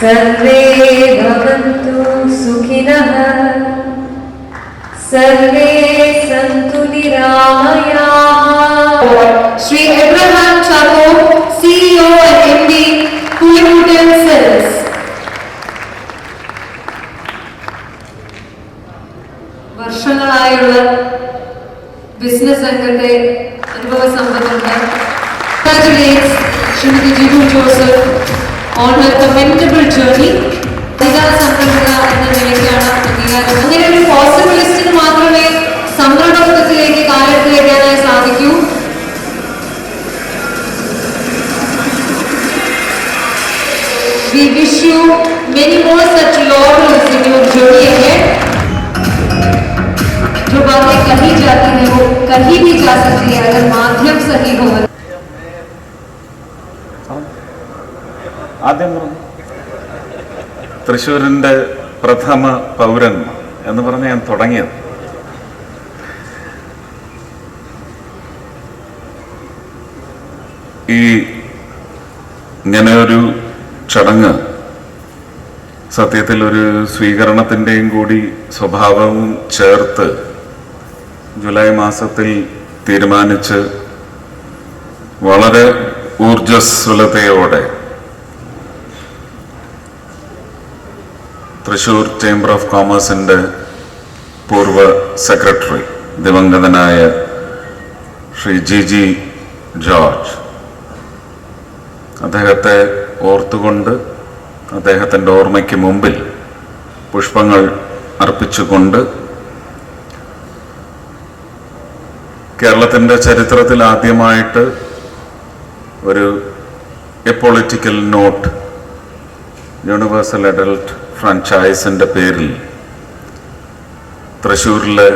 सर्वे भवन्तु सुखिनः सर्वे सन्तु निरामयाः Sri Abraham Chaco, CEO and MD, Kulimutan Cells. വർഷങ്ങളായുള്ള business രംഗത്തെ അനുഭവ സമ്പത്തുണ്ട് Congratulates Shrimati Jibu Joseph on her commendable journey അധികാര സംരംഭക എന്ന നിലയ്ക്കാണ് അംഗീകാരം അങ്ങനെ ഒരു പോസിബിലിസ്റ്റിന് മാത്രമേ സംരംഭകത്വത്തിലേക്ക് കാലെടുത്തേക്കാനായി സാധിക്കൂ We wish you many more such laurels in your journey ahead. जो बातें कही जाती है वो कहीं भी जा सकती है अगर माध्यम सही हो ആദ്യം പറഞ്ഞു. പ്രഥമ പൗരൻ എന്ന് പറഞ്ഞ് ഞാൻ തുടങ്ങിയത്. ഈ ഇങ്ങനെ ഒരു ചടങ്ങ് സത്യത്തിൽ ഒരു സ്വീകരണത്തിന്റെയും കൂടി സ്വഭാവം ചേർത്ത് ജൂലൈ മാസത്തിൽ തീരുമാനിച്ച് വളരെ ഊർജസ്വലതയോടെ തൃശൂർ ചേംബർ ഓഫ് കോമേഴ്സിന്റെ പൂർവ സെക്രട്ടറി ദിവംഗതനായ ശ്രീ ജി ജി ജോർജ്. അദ്ദേഹത്തെ ഓർത്തുകൊണ്ട് അദ്ദേഹത്തിന്റെ ഓർമ്മയ്ക്ക് മുമ്പിൽ പുഷ്പങ്ങൾ അർപ്പിച്ചുകൊണ്ട് കേരളത്തിന്റെ ചരിത്രത്തിൽ ആദ്യമായിട്ട് ഒരു a political not universal adult ഫ്രാഞ്ചൈസിന്റെ പേരിൽ തൃശ്ശൂരിലെ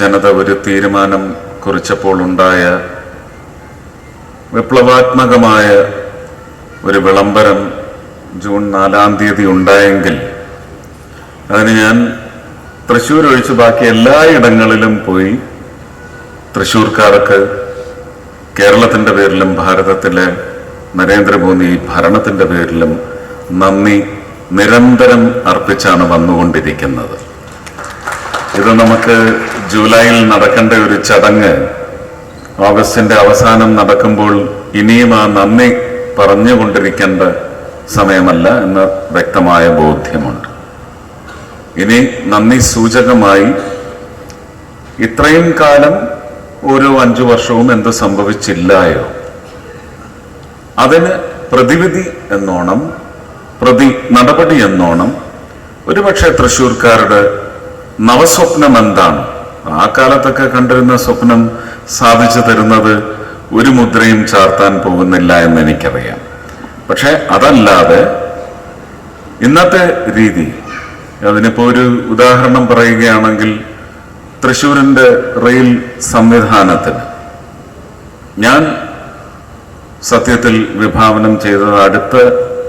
ജനത ഒരു തീരുമാനം കുറിച്ചപ്പോൾ ഉണ്ടായ വിപ്ലവാത്മകമായ ഒരു വിളംബരം ജൂൺ നാലാം തീയതി ഉണ്ടായെങ്കിൽ അതിന് ഞാൻ തൃശ്ശൂർ ഒഴിച്ച് ബാക്കി എല്ലായിടങ്ങളിലും പോയി തൃശ്ശൂർക്കാർക്ക് കേരളത്തിന്റെ പേരിലും ഭാരതത്തിലെ നരേന്ദ്രമോദി ഭരണത്തിന്റെ പേരിലും നന്ദി നിരന്തരം അർപ്പിച്ചാണ് വന്നുകൊണ്ടിരിക്കുന്നത്. ഇത് നമുക്ക് ജൂലൈയിൽ നടക്കേണ്ട ഒരു ചടങ്ങ് ഓഗസ്റ്റിന്റെ അവസാനം നടക്കുമ്പോൾ ഇനിയും ആ നന്ദി പറഞ്ഞുകൊണ്ടിരിക്കേണ്ട സമയമല്ല എന്ന് വ്യക്തമായ ബോധ്യമുണ്ട്. ഇനി നന്ദി സൂചകമായി ഇത്രയും കാലം ഓരോ അഞ്ചു വർഷവും എന്ത് സംഭവിച്ചില്ലായോ? അതിന് പ്രതിവിധി എന്നോണം പ്രതി നടപടി എന്നോണം. ഒരുപക്ഷെ തൃശ്ശൂർക്കാരുടെ നവസ്വപ്നം എന്താണ്? ആ കാലത്തൊക്കെ കണ്ടിരുന്ന സ്വപ്നം സാധിച്ചു തരുന്നത് ഒരു മുദ്രയും ചാർത്താൻ പോകുന്നില്ല എന്ന് എനിക്കറിയാം. പക്ഷെ അതല്ലാതെ ഇന്നത്തെ രീതി അതിനിപ്പോ ഒരു ഉദാഹരണം പറയുകയാണെങ്കിൽ തൃശൂരിന്റെ റെയിൽ സംവിധാനത്തിന്. ഞാൻ സത്യത്തിൽ വിഭാവനം ചെയ്തത് അടുത്ത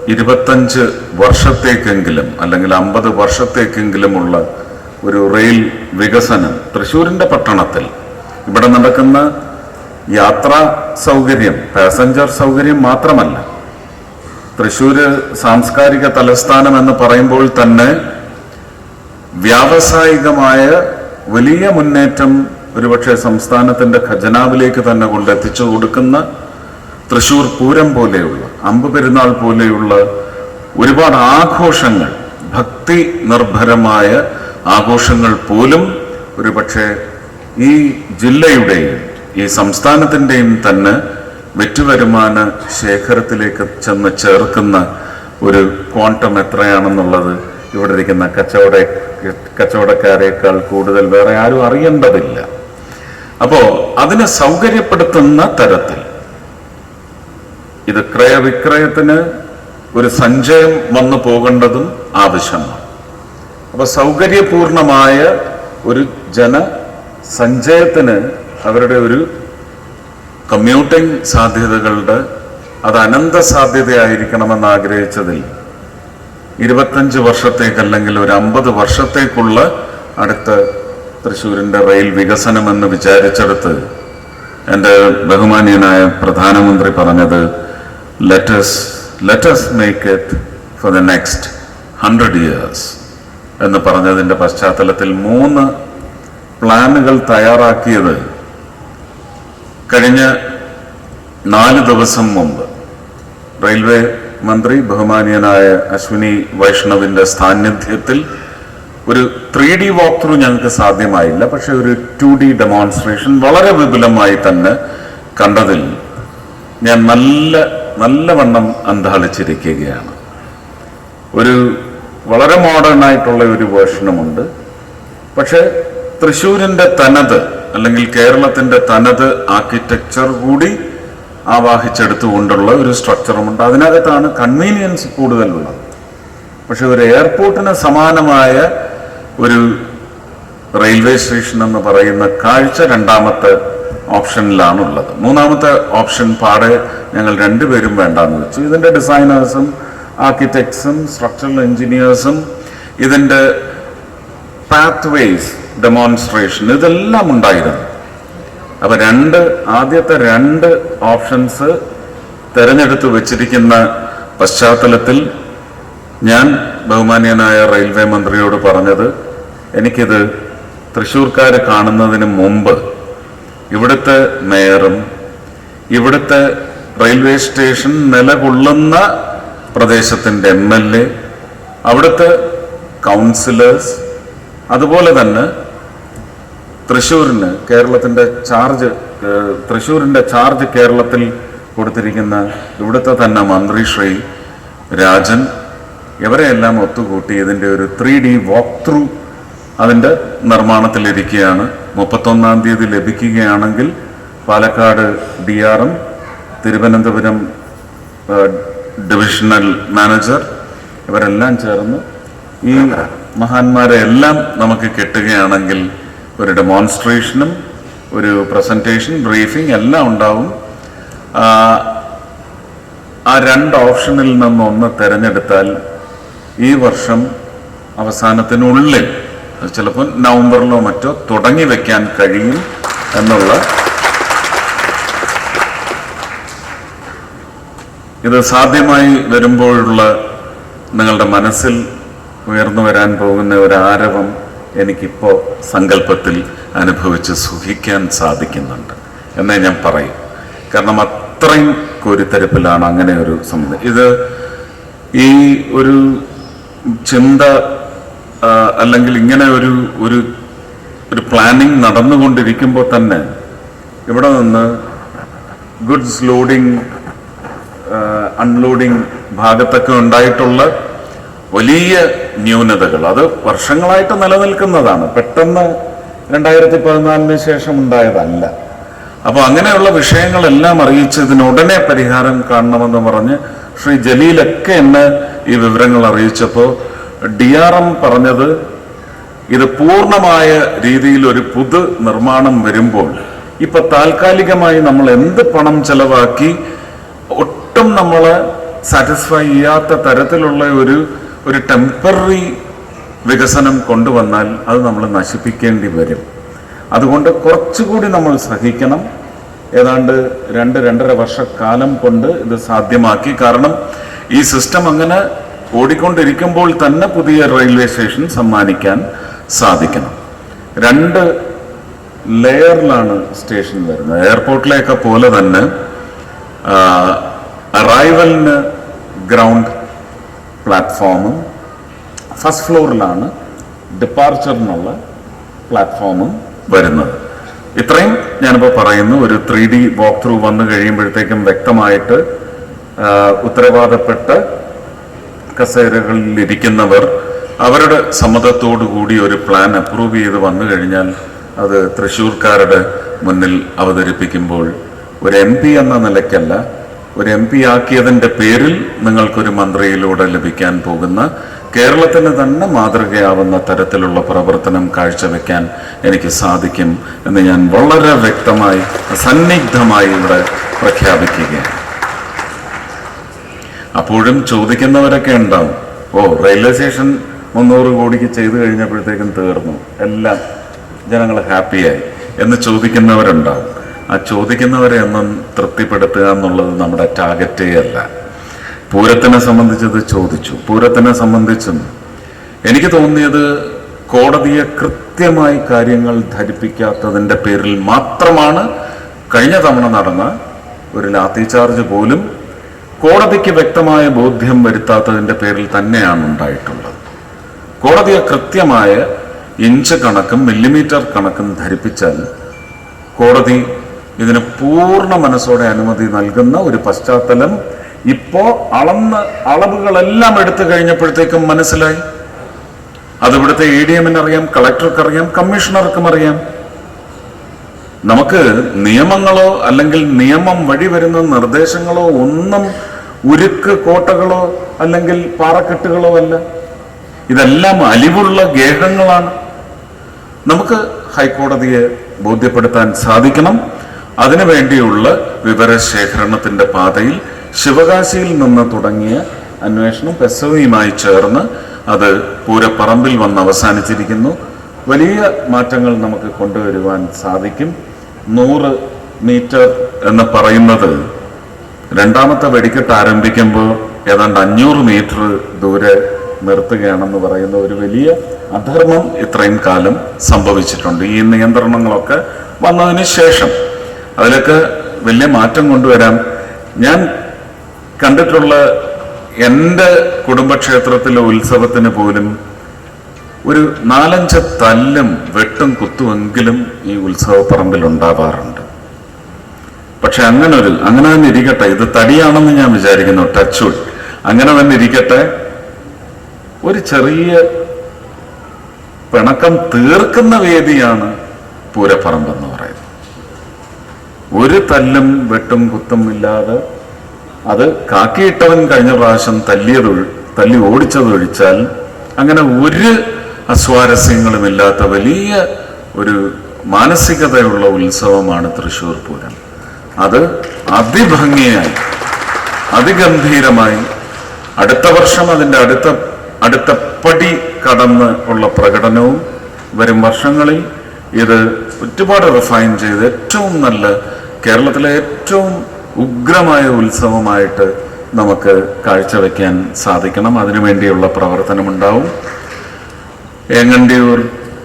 ഇരുപത്തഞ്ച് വർഷത്തേക്കെങ്കിലും അല്ലെങ്കിൽ അമ്പത് വർഷത്തേക്കെങ്കിലുമുള്ള ഒരു റെയിൽ വികസനം തൃശ്ശൂരിന്റെ പട്ടണത്തിൽ ഇവിടെ നടക്കുന്ന യാത്രാ സൗകര്യം പാസഞ്ചർ സൗകര്യം മാത്രമല്ല. തൃശ്ശൂര് സാംസ്കാരിക തലസ്ഥാനം എന്ന് പറയുമ്പോൾ തന്നെ വ്യാവസായികമായ വലിയ മുന്നേറ്റം ഒരുപക്ഷെ സംസ്ഥാനത്തിന്റെ ഖജനാവിലേക്ക് തന്നെ കൊണ്ടെത്തിച്ചു കൊടുക്കുന്ന തൃശൂർ പൂരം പോലെയുള്ള അമ്പ് പെരുന്നാൾ പോലെയുള്ള ഒരുപാട് ആഘോഷങ്ങൾ ഭക്തി നിർഭരമായ ആഘോഷങ്ങൾ പോലും ഒരുപക്ഷെ ഈ ജില്ലയുടെയും ഈ സംസ്ഥാനത്തിന്റെയും തന്നെ വെറ്റുവരുമാന ശേഖരത്തിലേക്ക് ചെന്ന് ചേർക്കുന്ന ഒരു ക്വാണ്ടം എത്രയാണെന്നുള്ളത് ഇവിടെ ഇരിക്കുന്ന കച്ചവട കച്ചവടക്കാരേക്കാൾ കൂടുതൽ വേറെ ആരും അറിയേണ്ടതില്ല. അപ്പോൾ അതിനെ സൗകര്യപ്പെടുത്തുന്ന തരത്തിൽ ഇത് ക്രയവിക്രയത്തിന് ഒരു സഞ്ചയം വന്നു പോകേണ്ടതും ആവശ്യമാണ്. അപ്പൊ സൗകര്യപൂർണമായ ഒരു ജന സഞ്ചയത്തിന് അവരുടെ ഒരു കമ്മ്യൂട്ടിംഗ് സാധ്യതകളുടെ അത് അനന്ത സാധ്യതയായിരിക്കണമെന്ന് ആഗ്രഹിച്ചതിൽ ഇരുപത്തഞ്ച് വർഷത്തേക്ക് അല്ലെങ്കിൽ ഒരു അമ്പത് വർഷത്തേക്കുള്ള അടുത്ത തൃശ്ശൂരിന്റെ റെയിൽ വികസനമെന്ന് വിചാരിച്ചെടുത്ത് എന്റെ ബഹുമാനീയനായ പ്രധാനമന്ത്രി പറഞ്ഞത് let's let's make it for the next hundred years എന്ന് പറഞ്ഞതിന്റെ പശ്ചാത്തലത്തിൽ മൂന്ന് പ്ലാനുകൾ തയ്യാറാക്കിയത് കഴിഞ്ഞ നാല് ദിവസം മുമ്പ് റെയിൽവേ മന്ത്രി ബഹുമാനീയനായ അശ്വിനി വൈഷ്ണവിന്റെ സാന്നിധ്യത്തിൽ ഒരു ത്രീ ഡി വാക്ക് ത്രൂ ഞങ്ങൾക്ക് സാധ്യമായില്ല. പക്ഷെ ഒരു ടു ഡി ഡെമോൺസ്ട്രേഷൻ വളരെ വിപുലമായി തന്നെ കണ്ടതിൽ ഞാൻ നല്ല നല്ലവണ്ണം അന്താളിച്ചിരിക്കുകയാണ് ഒരു വളരെ മോഡേൺ ആയിട്ടുള്ള ഒരു വേർഷനുമുണ്ട് പക്ഷെ തൃശൂരിന്റെ തനത് അല്ലെങ്കിൽ കേരളത്തിന്റെ തനത് ആർക്കിടെക്ചർ കൂടി ആവാഹിച്ചെടുത്തുകൊണ്ടുള്ള ഒരു സ്ട്രക്ചറുമുണ്ട്. അതിനകത്താണ് കൺവീനിയൻസ് കൂടുതലുള്ളത്. പക്ഷെ ഒരു എയർപോർട്ടിന് സമാനമായ ഒരു റെയിൽവേ സ്റ്റേഷൻ എന്ന് പറയുന്ന കാഴ്ച രണ്ടാമത്തെ ഓപ്ഷനിലാണുള്ളത്. മൂന്നാമത്തെ ഓപ്ഷൻ പാടെ ഞങ്ങൾ രണ്ടുപേരും വേണ്ടാന്ന് വെച്ചു. ഇതിന്റെ ഡിസൈനേഴ്സും ആർക്കിടെക്ട്സും സ്ട്രക്ചറൽ എഞ്ചിനീയേഴ്സും ഇതിന്റെ പാത്വേസ് ഡെമോൺസ്ട്രേഷൻ ഇതെല്ലാം ഉണ്ടായിരുന്നു. അപ്പൊ രണ്ട് ആദ്യത്തെ രണ്ട് ഓപ്ഷൻസ് തിരഞ്ഞെടുത്ത് വെച്ചിരിക്കുന്ന പശ്ചാത്തലത്തിൽ ഞാൻ ബഹുമാന്യനായ റെയിൽവേ മന്ത്രിയോട് പറഞ്ഞത് എനിക്കിത് തൃശ്ശൂർക്കാർ കാണുന്നതിന് മുമ്പ് ഇവിടുത്തെ മേയറും ഇവിടുത്തെ റെയിൽവേ സ്റ്റേഷൻ നിലകൊള്ളുന്ന പ്രദേശത്തിന്റെ എം എൽ എ അവിടുത്തെ കൗൺസിലേഴ്സ് അതുപോലെ തന്നെ തൃശ്ശൂരിന് കേരളത്തിന്റെ ചാർജ് തൃശ്ശൂരിന്റെ ചാർജ് കേരളത്തിൽ കൊടുത്തിരിക്കുന്ന ഇവിടുത്തെ തന്നെ മന്ത്രി ശ്രീ രാജൻ ഇവരെയെല്ലാം ഒത്തുകൂട്ടി ഇതിന്റെ ഒരു ത്രീ ഡി വാക്ക് ത്രൂ അതിന്റെ നിർമ്മാണത്തിലിരിക്കുകയാണ്. മുപ്പത്തൊന്നാം തീയതി ലഭിക്കുകയാണെങ്കിൽ Palakkad D R M Thiruvananthapuram divisional manager ഇവരെല്ലാം ചേർന്ന് ഈ മഹാന്മാരെ എല്ലാം നമുക്ക് കിട്ടുകയാണെങ്കിൽ ഒരു ഡെമോൺസ്ട്രേഷനും ഒരു പ്രസന്റേഷൻ ബ്രീഫിംഗ് എല്ലാം ഉണ്ടാവും. ആ രണ്ട് ഓപ്ഷനിൽ നിന്നൊന്ന് തിരഞ്ഞെടുത്താൽ ഈ വർഷം അവസാനത്തിനുള്ളിൽ ചിലപ്പോൾ നവംബറിലോ മറ്റോ തുടങ്ങി വെക്കാൻ കഴിയും എന്നുള്ള ഇത് സാധ്യമായി വരുമ്പോഴുള്ള നിങ്ങളുടെ മനസ്സിൽ ഉയർന്നു വരാൻ പോകുന്ന ഒരു ആരവം എനിക്കിപ്പോൾ സങ്കല്പത്തിൽ അനുഭവിച്ച് സുഖിക്കാൻ സാധിക്കുന്നുണ്ട് എന്നേ ഞാൻ പറയും. കാരണം അത്രയും കോരിത്തരപ്പിലാണ് അങ്ങനെ ഒരു സംബന്ധം. ഇത് ഈ ഒരു ചിന്ത അല്ലെങ്കിൽ ഇങ്ങനെ ഒരു ഒരു ഒരു പ്ലാനിങ് നടന്നുകൊണ്ടിരിക്കുമ്പോൾ തന്നെ ഇവിടെ നിന്ന് ഗുഡ്സ് ലോഡിംഗ് അൺലോഡിംഗ് ഭാഗത്തൊക്കെ ഉണ്ടായിട്ടുള്ള വലിയ ന്യൂനതകൾ. അത് വർഷങ്ങളായിട്ട് നിലനിൽക്കുന്നതാണ്. പെട്ടെന്ന് രണ്ടായിരത്തി പതിനാലിന് ശേഷം ഉണ്ടായതല്ല. അപ്പോൾ അങ്ങനെയുള്ള വിഷയങ്ങളെല്ലാം അറിയിച്ച് ഇതിനുടനെ പരിഹാരം കാണണമെന്ന് പറഞ്ഞ് ശ്രീ ജലീലൊക്കെ എന്നെ ഈ വിവരങ്ങൾ അറിയിച്ചപ്പോൾ ഡി ആർ എം പറഞ്ഞത് ഇത് പൂർണമായ രീതിയിൽ ഒരു പുതു നിർമ്മാണം വരുമ്പോൾ ഇപ്പൊ താൽക്കാലികമായി നമ്മൾ എന്ത് പണം ചെലവാക്കി ഒട്ടും നമ്മൾ സാറ്റിസ്ഫൈ ചെയ്യാത്ത തരത്തിലുള്ള ഒരു ഒരു ടെമ്പററി വികസനം കൊണ്ടുവന്നാൽ അത് നമ്മൾ നശിപ്പിക്കേണ്ടി വരും. അതുകൊണ്ട് കുറച്ചുകൂടി നമ്മൾ ശ്രദ്ധിക്കണം. ഏതാണ്ട് രണ്ട് രണ്ടര വർഷക്കാലം കൊണ്ട് ഇത് സാധ്യമാക്കി. കാരണം ഈ സിസ്റ്റം അങ്ങനെ ഓടിക്കൊണ്ടിരിക്കുമ്പോൾ തന്നെ പുതിയ റെയിൽവേ സ്റ്റേഷൻ സമ്മാനിക്കാൻ സാധിക്കണം. രണ്ട് ലെയറിലാണ് സ്റ്റേഷൻ വരുന്നത്. എയർപോർട്ടിലെയൊക്കെ പോലെ തന്നെ അറൈവലിന് ഗ്രൗണ്ട് പ്ലാറ്റ്ഫോമും ഫസ്റ്റ് ഫ്ലോറിലാണ് ഡിപ്പാർച്ചറിനുള്ള പ്ലാറ്റ്ഫോമും വരുന്നത്. ഇത്രയും ഞാനിപ്പോൾ പറയുന്നു. ഒരു ത്രീ ഡി വാക്ക് ത്രൂ വന്നു കഴിയുമ്പോഴത്തേക്കും വ്യക്തമായിട്ട് ഉത്തരവാദപ്പെട്ട കസേരകളിൽ ഇരിക്കുന്നവർ അവരുടെ സമ്മതത്തോടു കൂടി ഒരു പ്ലാൻ അപ്രൂവ് ചെയ്ത് വന്നു കഴിഞ്ഞാൽ അത് തൃശ്ശൂർക്കാരുടെ മുന്നിൽ അവതരിപ്പിക്കുമ്പോൾ ഒരു എം പി എന്ന നിലയ്ക്കല്ല ഒരു എം പി ആക്കിയതിന്റെ പേരിൽ നിങ്ങൾക്കൊരു മന്ത്രിയിലൂടെ ലഭിക്കാൻ പോകുന്ന കേരളത്തിന് തന്നെ മാതൃകയാവുന്ന തരത്തിലുള്ള പ്രവർത്തനം കാഴ്ചവെക്കാൻ എനിക്ക് സാധിക്കും എന്ന് ഞാൻ വളരെ വ്യക്തമായി സന്നിഗ്ധമായി ഇവിടെ പ്രഖ്യാപിക്കുകയാണ്. അപ്പോഴും ചോദിക്കുന്നവരൊക്കെ ഉണ്ടാവും. ഓ റെയിൽവേ സ്റ്റേഷൻ മുന്നൂറ് കോടിക്ക് ചെയ്തു കഴിഞ്ഞപ്പോഴത്തേക്കും തീർന്നു. എല്ലാം ജനങ്ങൾ ഹാപ്പിയായി എന്ന് ചോദിക്കുന്നവരുണ്ടാവും. ആ ചോദിക്കുന്നവരെ ഒന്നും തൃപ്തിപ്പെടുത്തുക എന്നുള്ളത് നമ്മുടെ ടാർഗറ്റേ അല്ല. പൂരത്തിനെ സംബന്ധിച്ചത് ചോദിച്ചു. പൂരത്തിനെ സംബന്ധിച്ചും എനിക്ക് തോന്നിയത് കോടതിയെ കൃത്യമായി കാര്യങ്ങൾ ധരിപ്പിക്കാത്തതിന്റെ പേരിൽ മാത്രമാണ് കഴിഞ്ഞ തവണ നടന്ന ഒരു ലാത്തി ചാർജ് പോലും കോടതിക്ക് വ്യക്തമായ ബോധ്യം വരുത്താത്തതിന്റെ പേരിൽ തന്നെയാണ് ഉണ്ടായിട്ടുള്ളത്. കോടതിയെ കൃത്യമായ ഇഞ്ച് കണക്കും മില്ലിമീറ്റർ കണക്കും ധരിപ്പിച്ചാൽ കോടതി ഇതിന് പൂർണ മനസ്സോടെ അനുമതി നൽകുന്ന ഒരു പശ്ചാത്തലം ഇപ്പോ അളന്ന് അളവുകളെല്ലാം എടുത്തു കഴിഞ്ഞപ്പോഴത്തേക്കും മനസ്സിലായി. അതിവിടുത്തെ ഇ ഡി എമ്മിനറിയാം കളക്ടർക്കറിയാം കമ്മീഷണർക്കും അറിയാം. നമുക്ക് നിയമങ്ങളോ അല്ലെങ്കിൽ നിയമം വഴി വരുന്ന നിർദ്ദേശങ്ങളോ ഒന്നും ഉരുക്ക് കോട്ടകളോ അല്ലെങ്കിൽ പാറക്കെട്ടുകളോ അല്ല. ഇതെല്ലാം അലിവുള്ള ഗേഹങ്ങളാണ്. നമുക്ക് ഹൈക്കോടതിയെ ബോധ്യപ്പെടുത്താൻ സാധിക്കണം. അതിനു വേണ്ടിയുള്ള വിവരശേഖരണത്തിന്റെ പാതയിൽ ശിവകാശിയിൽ നിന്ന് തുടങ്ങിയ അന്വേഷണം പെസവയുമായി ചേർന്ന് അത് പൂരപ്പറമ്പിൽ വന്ന് അവസാനിച്ചിരിക്കുന്നു. വലിയ മാറ്റങ്ങൾ നമുക്ക് കൊണ്ടുവരുവാൻ സാധിക്കും. നൂറ് മീറ്റർ എന്ന് പറയുന്നത് രണ്ടാമത്തെ വെടിക്കെട്ട് ആരംഭിക്കുമ്പോൾ ഏതാണ്ട് അഞ്ഞൂറ് മീറ്റർ ദൂരെ നിർത്തുകയാണെന്ന് പറയുന്ന ഒരു വലിയ അധർമ്മം ഇത്രയും കാലം സംഭവിച്ചിട്ടുണ്ട്. ഈ നിയന്ത്രണങ്ങളൊക്കെ വന്നതിന് ശേഷം അതിലൊക്കെ വലിയ മാറ്റം കൊണ്ടുവരാം. ഞാൻ കണ്ടിട്ടുള്ള എന്റെ കുടുംബക്ഷേത്രത്തിലെ ഉത്സവത്തിന് പോലും ഒരു നാലഞ്ച് തല്ലും വെട്ടും കുത്തുമെങ്കിലും ഈ ഉത്സവ പറമ്പിൽ ഉണ്ടാവാറുണ്ട് പക്ഷെ അങ്ങനെ ഒരു അങ്ങനെ തന്നെ ഇരിക്കട്ടെ. ഇത് തടിയാണെന്ന് ഞാൻ വിചാരിക്കുന്നു. ടച്ച് വുഡ് അങ്ങനെ തന്നെ ഇരിക്കട്ടെ. ഒരു ചെറിയ പിണക്കം തീർക്കുന്ന വേദിയാണ് പൂരപ്പറമ്പ് എന്ന് പറയുന്നത്. ഒരു തല്ലും വെട്ടും കുത്തും ഇല്ലാതെ അത് കാക്കിയിട്ടവൻ കഴിഞ്ഞ പ്രാവശ്യം തല്ലിയത് തല്ലി ഓടിച്ചത് ഒഴിച്ചാൽ അങ്ങനെ ഒരു അസ്വാരസ്യങ്ങളുമില്ലാത്ത വലിയ ഒരു മാനസികതയുള്ള ഉത്സവമാണ് തൃശ്ശൂർ പൂരം. അത് അതിഭംഗിയായി അതിഗംഭീരമായി അടുത്ത വർഷം അതിന്റെ അടുത്ത അടുത്ത പടി കടന്ന് ഉള്ള പ്രകടനവും വരും വർഷങ്ങളിൽ ഇത് ഒരുപാട് റിഫൈൻ ചെയ്ത് ഏറ്റവും നല്ല കേരളത്തിലെ ഏറ്റവും ഉഗ്രമായ ഉത്സവമായിട്ട് നമുക്ക് കാഴ്ചവെക്കാൻ സാധിക്കണം. അതിനുവേണ്ടിയുള്ള പ്രവർത്തനമുണ്ടാവും. ഏങ്ങണ്ടിയൂർ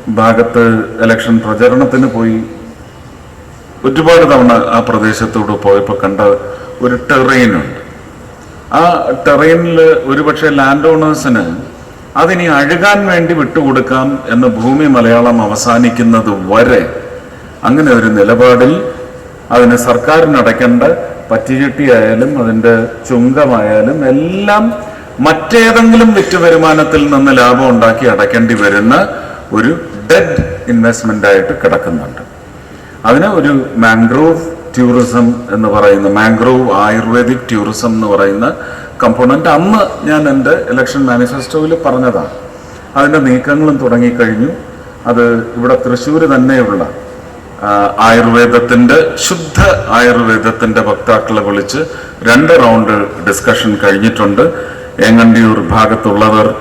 ഭാഗത്ത് ഇലക്ഷൻ പ്രചരണത്തിന് പോയി. ഒരുപാട് തവണ ആ പ്രദേശത്തൂടെ പോയപ്പോൾ കണ്ട ഒരു ടെറൈനുണ്ട് ആ ടെറൈനിൽ ഒരുപക്ഷെ ലാൻഡ് ഓണേഴ്സിന് അതിനി അഴുകാൻ വേണ്ടി വിട്ടുകൊടുക്കാം എന്ന് ഭൂമി മലയാളം അവസാനിക്കുന്നത് വരെ അങ്ങനെ ഒരു നിലപാടിൽ അതിന് സർക്കാരിന് അടയ്ക്കേണ്ട പറ്റിചെട്ടിയായാലും അതിന്റെ ചുങ്കമായാലും എല്ലാം മറ്റേതെങ്കിലും വിറ്റ് വരുമാനത്തിൽ നിന്ന് ലാഭം ഉണ്ടാക്കി അടയ്ക്കേണ്ടി വരുന്ന ഒരു ഡെഡ് ഇൻവെസ്റ്റ്മെന്റ് ആയിട്ട് കിടക്കുന്നുണ്ട്. അതിന് ഒരു മാംഗ്രോവ് ടൂറിസം എന്ന് പറയുന്ന മാംഗ്രോവ് ആയുർവേദിക് ടൂറിസം എന്ന് പറയുന്ന കമ്പോണന്റ് അന്ന് ഞാൻ എന്റെ ഇലക്ഷൻ മാനിഫെസ്റ്റോയിൽ പറഞ്ഞതാണ്. അതിന്റെ നീക്കങ്ങളും തുടങ്ങിക്കഴിഞ്ഞു. അത് ഇവിടെ തൃശ്ശൂർ തന്നെയുള്ള ആയുർവേദത്തിന്റെ ശുദ്ധ ആയുർവേദത്തിന്റെ വക്താക്കളെ വിളിച്ച് രണ്ട് റൗണ്ട് ഡിസ്കഷൻ കഴിഞ്ഞിട്ടുണ്ട്. ഏങ്ങണ്ടിയൂർ ഭാഗത്തുള്ളവർ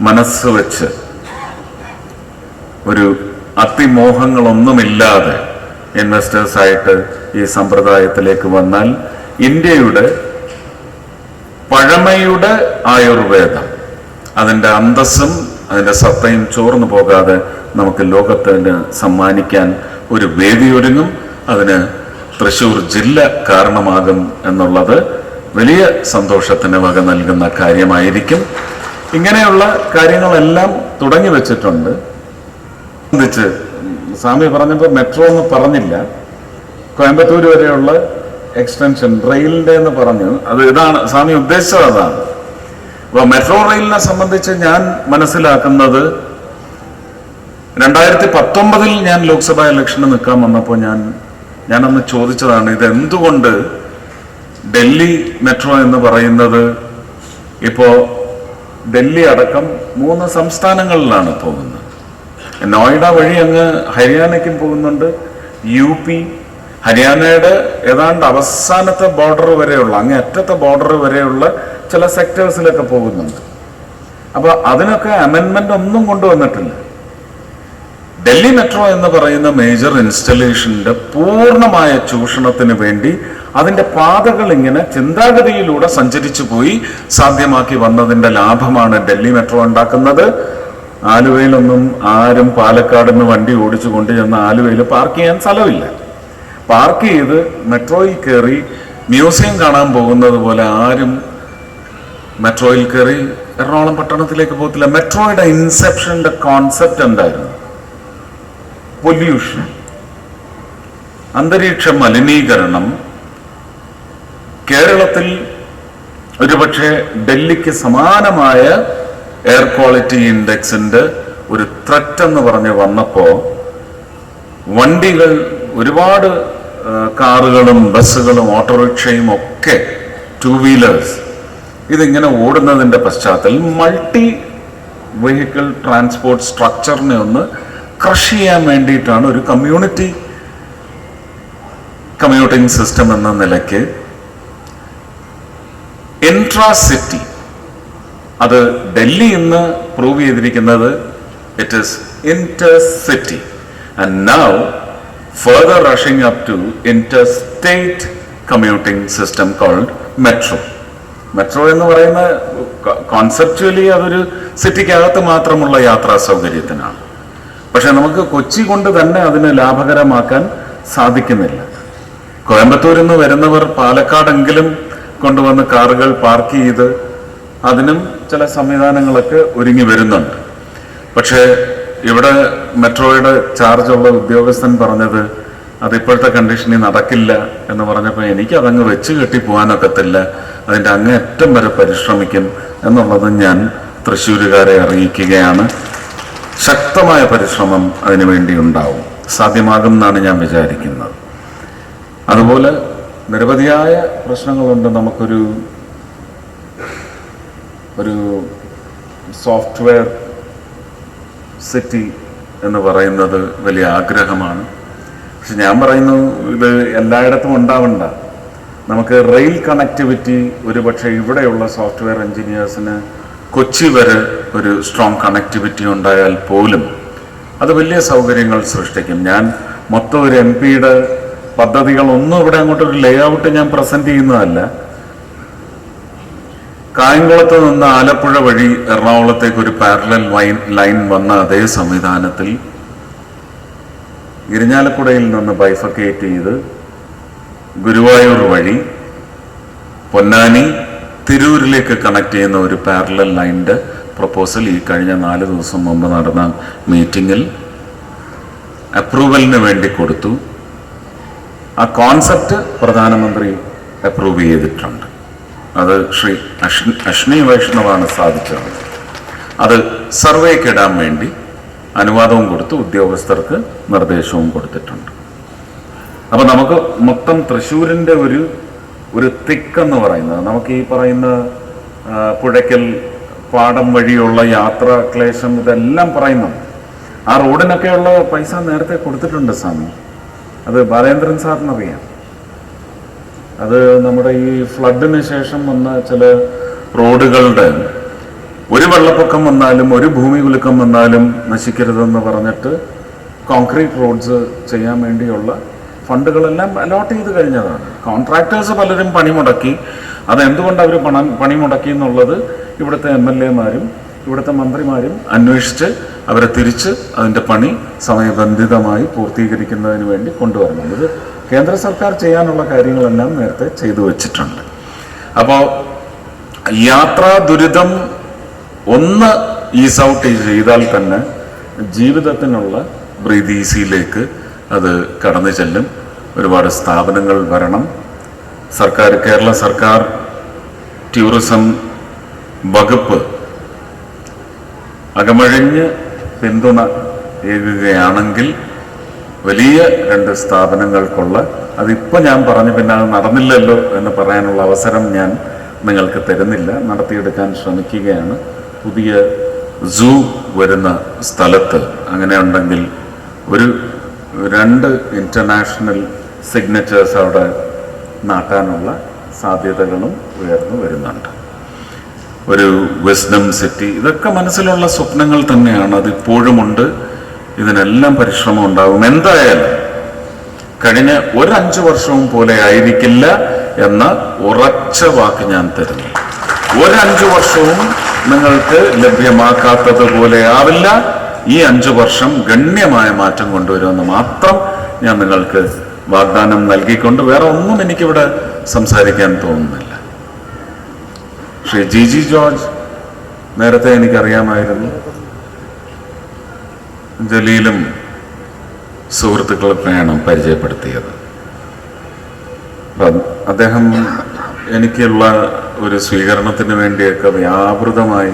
മനസ്സ് വെച്ച് ഒരു അതിമോഹങ്ങളൊന്നുമില്ലാതെ ഇൻവെസ്റ്റേഴ്സായിട്ട് ഈ സമ്പ്രദായത്തിലേക്ക് വന്നാൽ ഇന്ത്യയുടെ പഴമയുടെ ആയുർവേദം അതിന്റെ അന്തസ്സും അതിന്റെ സത്തയും ചോർന്നു പോകാതെ നമുക്ക് ലോകത്തിന് സമ്മാനിക്കാൻ ഒരു വേദിയൊരുങ്ങും. അതിന് തൃശ്ശൂർ ജില്ല കാരണമാകും എന്നുള്ളത് വലിയ സന്തോഷത്തിന് വക നൽകുന്ന കാര്യമായിരിക്കും. ഇങ്ങനെയുള്ള കാര്യങ്ങളെല്ലാം തുടങ്ങി വെച്ചിട്ടുണ്ട്. സംബന്ധിച്ച് സ്വാമി പറഞ്ഞപ്പോൾ മെട്രോ എന്ന് പറഞ്ഞില്ല. കോയമ്പത്തൂർ വരെയുള്ള എക്സ്റ്റൻഷൻ റെയിലിന്റെ എന്ന് പറഞ്ഞു. അത് ഇതാണ് സ്വാമി ഉദ്ദേശിച്ചത് അതാണ്. അപ്പോൾ മെട്രോ റെയിലിനെ സംബന്ധിച്ച് ഞാൻ മനസ്സിലാക്കുന്നത് രണ്ടായിരത്തി പത്തൊമ്പതിൽ ഞാൻ ലോക്സഭാ ഇലക്ഷന് നിൽക്കാൻ വന്നപ്പോൾ ഞാൻ ഞാനന്ന് ചോദിച്ചതാണ് ഇത് എന്തുകൊണ്ട് ഡൽഹി മെട്രോ എന്ന് പറയുന്നത് ഇപ്പോ ഡൽഹി അടക്കം മൂന്ന് സംസ്ഥാനങ്ങളിലാണ് പോകുന്നത്. നോയിഡ വഴി അങ്ങ് ഹരിയാനയ്ക്കും പോകുന്നുണ്ട്. യു പി ഹരിയാനയുടെ ഏതാണ്ട് അവസാനത്തെ ബോർഡർ വരെയുള്ള അങ്ങ് അറ്റത്തെ ബോർഡർ വരെയുള്ള ചില സെക്ടേഴ്സിലൊക്കെ പോകുന്നുണ്ട്. അപ്പോൾ അതിനൊക്കെ അമെൻമെന്റ് ഒന്നും കൊണ്ടുവന്നിട്ടില്ല. ഡൽഹി മെട്രോ എന്ന് പറയുന്ന മേജർ ഇൻസ്റ്റലേഷന്റെ പൂർണമായ ചൂഷണത്തിന് വേണ്ടി അതിന്റെ പാതകൾ ഇങ്ങനെ ചിന്താഗതിയിലൂടെ സഞ്ചരിച്ചു പോയി സാധ്യമാക്കി വന്നതിന്റെ ലാഭമാണ് ഡൽഹി മെട്രോ ഉണ്ടാക്കുന്നത്. ആലുവയിലൊന്നും ആരും പാലക്കാട് നിന്ന് വണ്ടി ഓടിച്ചു കൊണ്ട് ചെന്ന് ആലുവയിൽ പാർക്ക് ചെയ്യാൻ സ്ഥലമില്ല. പാർക്ക് ചെയ്ത് മെട്രോയിൽ കയറി മ്യൂസിയം കാണാൻ പോകുന്നത് പോലെ ആരും മെട്രോയിൽ കയറി എറണാകുളം പട്ടണത്തിലേക്ക് പോകത്തില്ല. മെട്രോയുടെ ഇൻസെപ്ഷന്റെ കോൺസെപ്റ്റ് എന്തായിരുന്നു? പൊല്യൂഷൻ അന്തരീക്ഷ മലിനീകരണം കേരളത്തിൽ ഒരുപക്ഷെ ഡൽഹിക്ക് സമാനമായ എയർ ക്വാളിറ്റി ഇൻഡെക്സിന്റെ ഒരു ത്രറ്റ് എന്ന് പറഞ്ഞ് വന്നപ്പോ വണ്ടികൾ ഒരുപാട് കാറുകളും ബസ്സുകളും ഓട്ടോറിക്ഷയും ഒക്കെ ടു വീലേഴ്സ് ഇതിങ്ങനെ ഓടുന്നതിന്റെ പശ്ചാത്തലം മൾട്ടി വെഹിക്കിൾ ട്രാൻസ്പോർട്ട് സ്ട്രക്ചറിനെ ഒന്ന് ക്രഷ് ചെയ്യാൻ വേണ്ടിയിട്ടാണ് ഒരു കമ്മ്യൂണിറ്റി കമ്മ്യൂട്ടിംഗ് സിസ്റ്റം എന്ന നിലയ്ക്ക് ഇൻട്രാ സിറ്റി അത് ഡൽഹി ഇന്ന് പ്രൂവ് ചെയ്തിരിക്കുന്നത് it is intercity and now further rushing up to interstate commuting system called metro metro എന്ന് പറയുന്ന കോൺസെപ്ച്വലി അതൊരു സിറ്റിക്കകത്ത് മാത്രമുള്ള യാത്രാ സൗകര്യത്തിനാണ്. പക്ഷെ നമുക്ക് കൊച്ചി കൊണ്ട് തന്നെ അതിനെ ലാഭകരമാക്കാൻ സാധിക്കുന്നില്ല. കോയമ്പത്തൂരിൽ നിന്ന് വരുന്നവർ പാലക്കാടെങ്കിലും കൊണ്ടുവന്ന് കാറുകൾ പാർക്ക് ചെയ്ത് അതിനും ചില സംവിധാനങ്ങളൊക്കെ ഒരുങ്ങി വരുന്നുണ്ട്. പക്ഷേ ഇവിടെ മെട്രോയുടെ ചാർജുള്ള ഉദ്യോഗസ്ഥൻ പറഞ്ഞത് അത് ഇപ്പോഴത്തെ കണ്ടീഷനിൽ നടക്കില്ല എന്ന് പറഞ്ഞപ്പോൾ എനിക്ക് അതങ്ങ് വെച്ച് കെട്ടി പോകാനൊക്കത്തില്ല. അതിന്റെ അങ്ങേറ്റം വരെ പരിശ്രമിക്കും എന്നുള്ളത് ഞാൻ തൃശ്ശൂരുകാരെ അറിയിക്കുകയാണ്. ശക്തമായ പരിശ്രമം അതിനുവേണ്ടി ഉണ്ടാവും സാധ്യമാകും എന്നാണ് ഞാൻ വിചാരിക്കുന്നത്. അതുപോലെ നിരവധിയായ പ്രശ്നങ്ങളുണ്ട് നമുക്കൊരു ഒരു സോഫ്റ്റ്വെയർ സിറ്റി എന്ന് പറയുന്നത് വലിയ ആഗ്രഹമാണ്. പക്ഷെ ഞാൻ പറയുന്നു ഇത് എല്ലായിടത്തും ഉണ്ടാവണ്ട. നമുക്ക് റെയിൽ കണക്ടിവിറ്റി ഒരുപക്ഷെ ഇവിടെയുള്ള സോഫ്റ്റ്വെയർ എഞ്ചിനീയേഴ്സിന് കൊച്ചി വരെ ഒരു സ്ട്രോങ് കണക്ടിവിറ്റി ഉണ്ടായാൽ പോലും അത് വലിയ സൗകര്യങ്ങൾ സൃഷ്ടിക്കും. ഞാൻ മൊത്തം ഒരു എം പിയുടെ പദ്ധതികളൊന്നും ഇവിടെ അങ്ങോട്ട് ഒരു ലേ ഔട്ട് ഞാൻ പ്രസന്റ് ചെയ്യുന്നതല്ല. കായംകുളത്ത് നിന്ന് ആലപ്പുഴ വഴി എറണാകുളത്തേക്ക് ഒരു പാരലൽ ലൈൻ ലൈൻ വന്ന അതേ സംവിധാനത്തിൽ ഇരിഞ്ഞാലക്കുടയിൽ നിന്ന് ബൈഫക്കേറ്റ് ചെയ്ത് ഗുരുവായൂർ വഴി പൊന്നാനി തിരൂരിലേക്ക് കണക്ട് ചെയ്യുന്ന ഒരു പാരലൽ ലൈന്റെ പ്രപ്പോസൽ ഈ കഴിഞ്ഞ നാല് ദിവസം മുമ്പ് നടന്ന മീറ്റിംഗിൽ അപ്രൂവലിന് വേണ്ടി കൊടുത്തു. ആ കോൺസെപ്റ്റ് പ്രധാനമന്ത്രി അപ്രൂവ് ചെയ്തിട്ടുണ്ട്. അത് ശ്രീ അശ്നി വൈഷ്ണവാണ് സാധിച്ചത് അത് സർവേക്ക് ഇടാൻ വേണ്ടി അനുവാദവും കൊടുത്ത് ഉദ്യോഗസ്ഥർക്ക് നിർദ്ദേശവും കൊടുത്തിട്ടുണ്ട്. അപ്പൊ നമുക്ക് മൊത്തം തൃശ്ശൂരിന്റെ ഒരു ഒരു തിക്കെന്ന് പറയുന്നത് നമുക്ക് ഈ പറയുന്ന പുഴയ്ക്കൽ പാടം വഴിയുള്ള യാത്ര ക്ലേശം ഇതെല്ലാം പറയുന്നുണ്ട്. ആ റോഡിനൊക്കെയുള്ള പൈസ നേരത്തെ കൊടുത്തിട്ടുണ്ട് സ്വാമി. അത് ബാലേന്ദ്രൻ സാറിനറിയാം അത് നമ്മുടെ ഈ ഫ്ലഡിന് ശേഷം വന്ന ചില റോഡുകളുടെ ഒരു വെള്ളപ്പൊക്കം വന്നാലും ഒരു ഭൂമി കുലുക്കം വന്നാലും നശിക്കരുതെന്ന് പറഞ്ഞിട്ട് കോൺക്രീറ്റ് റോഡ്സ് ചെയ്യാൻ വേണ്ടിയുള്ള ഫണ്ടുകളെല്ലാം അലോട്ട് ചെയ്ത് കഴിഞ്ഞതാണ്. കോൺട്രാക്ടേഴ്സ് പലരും പണിമുടക്കി. അതെന്തുകൊണ്ട് അവർ പണം പണിമുടക്കി എന്നുള്ളത് ഇവിടുത്തെ എം എൽ എമാരും ഇവിടുത്തെ മന്ത്രിമാരും അന്വേഷിച്ച് അവരെ തിരിച്ച് അതിന്റെ പണി സമയബന്ധിതമായി പൂർത്തീകരിക്കുന്നതിന് വേണ്ടി കൊണ്ടുവരണം. ഇത് കേന്ദ്ര സർക്കാർ ചെയ്യാനുള്ള കാര്യങ്ങളെല്ലാം നേരത്തെ ചെയ്തു വച്ചിട്ടുണ്ട്. അപ്പോൾ യാത്രാ ദുരിതം ഒന്ന് ഈസ് ഔട്ട് ചെയ്താൽ തന്നെ ജീവിതത്തിനുള്ള ബ്രീത് ഈസിയിലേക്ക് അത് കടന്നു ചെല്ലും. ഒരുപാട് സ്ഥാപനങ്ങൾ വരണം. സർക്കാർ കേരള സർക്കാർ ടൂറിസം വകുപ്പ് അകമഴിഞ്ഞ് പിന്തുണ ഏകുകയാണെങ്കിൽ വലിയ രണ്ട് സ്ഥാപനങ്ങൾക്കുള്ള അതിപ്പോൾ ഞാൻ പറഞ്ഞു പിന്നെ അത് നടന്നില്ലല്ലോ എന്ന് പറയാനുള്ള അവസരം ഞാൻ നിങ്ങൾക്ക് തരുന്നില്ല. നടത്തിയെടുക്കാൻ ശ്രമിക്കുകയാണ്. പുതിയ സൂ വരുന്ന സ്ഥലത്ത് അങ്ങനെ ഉണ്ടെങ്കിൽ ഒരു രണ്ട് ഇന്റർനാഷണൽ സിഗ്നേച്ചേഴ്സ് അവിടെ നാട്ടാനുള്ള സാധ്യതകളും ഉയർന്നു വരുന്നുണ്ട്. ഒരു വിസ്ഡം സിറ്റി ഇതൊക്കെ മനസ്സിലുള്ള സ്വപ്നങ്ങൾ തന്നെയാണ്. അതിപ്പോഴുമുണ്ട് ഇതിനെല്ലാം പരിശ്രമം ഉണ്ടാകും. എന്തായാലും കഴിഞ്ഞ ഒരഞ്ചു വർഷവും പോലെ ആയിരിക്കില്ല എന്ന ഉറച്ച വാക്ക് ഞാൻ തരുന്നു. ഒരു ഒരഞ്ചു വർഷവും നിങ്ങൾക്ക് ലഭ്യമാക്കാത്തത് പോലെ ആവില്ല. ഈ അഞ്ചു വർഷം ഗണ്യമായ മാറ്റം കൊണ്ടുവരുമെന്ന് മാത്രം ഞാൻ നിങ്ങൾക്ക് വാഗ്ദാനം നൽകിക്കൊണ്ട് വേറെ ഒന്നും എനിക്കിവിടെ സംസാരിക്കാൻ തോന്നുന്നില്ല. ശ്രീ ജി ജി ജോർജ് നേരത്തെ എനിക്കറിയാമായിരുന്നു. ജലീലും സുഹൃത്തുക്കളൊക്കെയാണ് പരിചയപ്പെടുത്തിയത്. അദ്ദേഹം എനിക്കുള്ള ഒരു സ്വീകരണത്തിന് വേണ്ടിയൊക്കെ വ്യാപൃതമായി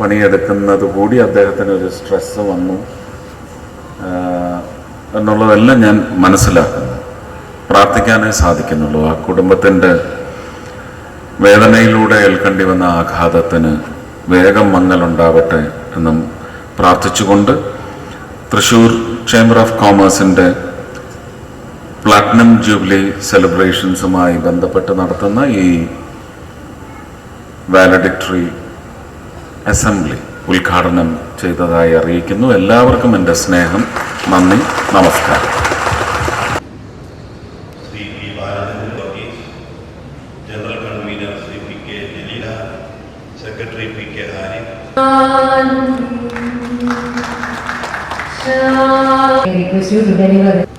പണിയെടുക്കുന്നത് കൂടി അദ്ദേഹത്തിന് ഒരു സ്ട്രെസ് വന്നു. എന്നുള്ളതെല്ലാം ഞാൻ മനസ്സിലാക്കുന്നു. പ്രാർത്ഥിക്കാനേ സാധിക്കുന്നുള്ളൂ. ആ കുടുംബത്തിന്റെ വേദനയിലൂടെ ഏൽക്കേണ്ടി വന്ന ആഘാതത്തിന് വേഗം മങ്ങലുണ്ടാവട്ടെ എന്നും പ്രാർത്ഥിച്ചുകൊണ്ട് തൃശൂർ ചേംബർ ഓഫ് കോമേഴ്സിന്റെ പ്ലാറ്റിനം ജൂബിലി സെലിബ്രേഷൻസുമായി ബന്ധപ്പെട്ട് നടത്തുന്ന ഈ വാലഡിക്ടറി അസംബ്ലി ഉദ്ഘാടനം ചെയ്തതായി അറിയിക്കുന്നു. എല്ലാവർക്കും എന്റെ സ്നേഹം. നന്ദി. നമസ്കാരം Shri P Balachandran Varghese general convener Shri P K Jaleela secretary P K request you to deliver